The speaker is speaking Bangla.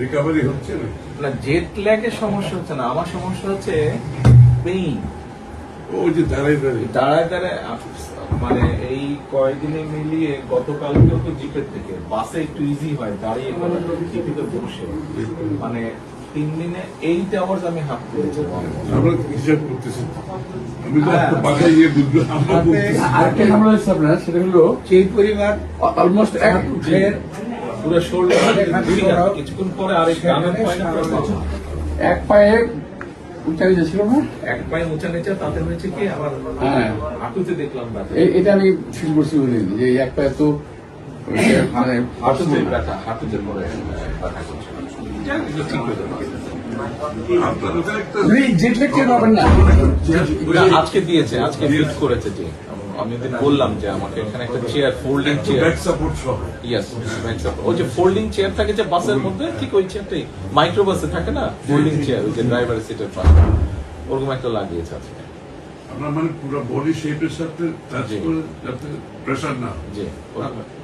রিকভারি হচ্ছে না? জেট ল্যাগের সমস্যা হচ্ছে না। আমার সমস্যা হচ্ছে পেইন ওই যে দাঁড়াই দাঁড়িয়ে। দাঁড়ায় দাঁড়ায় মানে এই কয়েকদিনে মিলিয়ে গতকালকেও তো জিপের থেকে। বাসে একটু ইজি হয় দাঁড়িয়ে করা জিপিতে বসে। মানে তিন দিনে এইট আওয়ার্স আমি হাফ করেছি। আমরা হিসাব করতেছি। আমি তো হ্যাঁ। বাসায় গিয়ে বুঝব ঝামেলা আপনার সেটা হলো সেই পরিবার অলমোস্ট এক পুরো শোল্ডার কিছুক্ষণ পরে পয়েন্ট এক পায়ে উচ্চারি ছিল না? এক পায়ে উঁচা নিচে তাতে হয়েছে কি আমার হ্যাঁ। হাঁটুতে দেখলাম এটা আমি ফিল করছি বলে যে এক পায়ে তো মানে হাঁটুতে ব্যথা হাঁটুতে পরে ব্যথা করছে ঠিক হয়ে যাবে। আপনার ওখানে একটা জেট লেগ টের পাবেন না। না, আজকে দিয়েছে আজকে ফিট করেছে যে। আমি ওদিন বললাম যে আমাকে এখানে একটা chair folding chair back support সহ। ইয়েস ওই যে ফোল্ডিং চেয়ার থাকে যে বাসের মধ্যে ঠিক ওই চেয়ারটাই মাইক্রো বাসে থাকে না? ফোল্ডিং চেয়ার ওই যে ড্রাইভার সিটের পাশে। ওরকম একটা লাগিয়েছে আজকে। আপনার মানে পুরো বডি শেপের সাথে টাচ করে যাতে প্রেশার না। জি